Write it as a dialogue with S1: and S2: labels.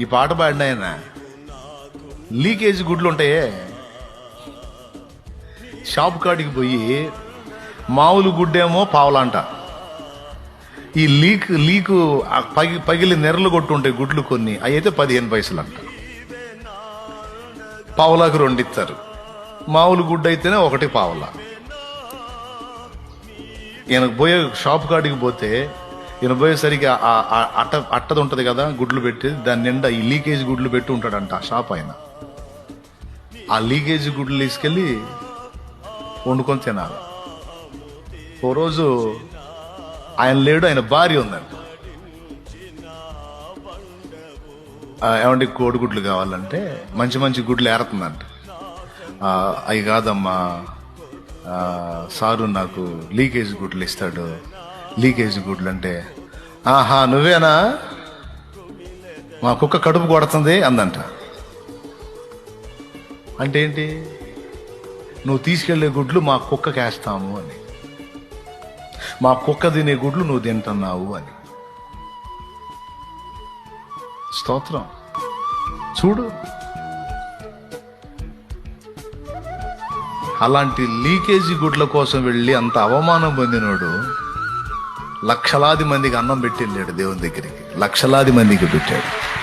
S1: ఈ పాట పాడిన ఆయన? లీకేజ్ గుడ్లు ఉంటాయే షాప్ కాడికి పోయి మామూలు గుడ్డేమో పావులంట. ఈ లీక్ లీకు పగి పగిలి నెర్రలు కొట్టుంటాయి గుడ్లు కొన్ని అవి అయితే పదిహేను పైసలు అంట పావులాకు రెండు ఇస్తారు మామూలు గుడ్డ అయితేనే ఒకటి పావులా. ఈయనకు పోయే షాప్ కాడికి పోతే ఈయన అట్ట అట్టది ఉంటది కదా గుడ్లు పెట్టి దాని నిండా ఈ లీకేజ్ గుడ్లు పెట్టి ఉంటాడంట ఆ షాప్ ఆయన. ఆ లీకేజ్ గుడ్లు తీసుకెళ్ళి వండుకొని తినాలి. ఓ రోజు ఆయన లేడు ఆయన భార్య ఉందంట. ఆ, ఏమండి కోడిగుడ్లు కావాలంటే మంచి మంచి గుడ్లు ఏరుతుందంట. అవి కాదమ్మా సారు నాకు లీకేజ్ గుడ్లు ఇస్తాడు లీకేజ్ గుడ్లు అంటే ఆహా నువ్వేనా? మా కుక్క కడుపు కొడుతుంది అందంట. అంటే ఏంటి? నువ్వు తీసుకెళ్ళే గుడ్లు మా కుక్కకి వేస్తాము అని. మా కుక్క తినే గుడ్లు నువ్వు తింటున్నావు అని. స్తోత్రం. చూడు. అలాంటి లీకేజీ గుడ్ల కోసం వెళ్ళి అంత అవమానం పొందినోడు లక్షలాది మందికి అన్నం పెట్టి వెళ్ళాడు దేవుని దగ్గరికి. లక్షలాది మందికి పెట్టాడు.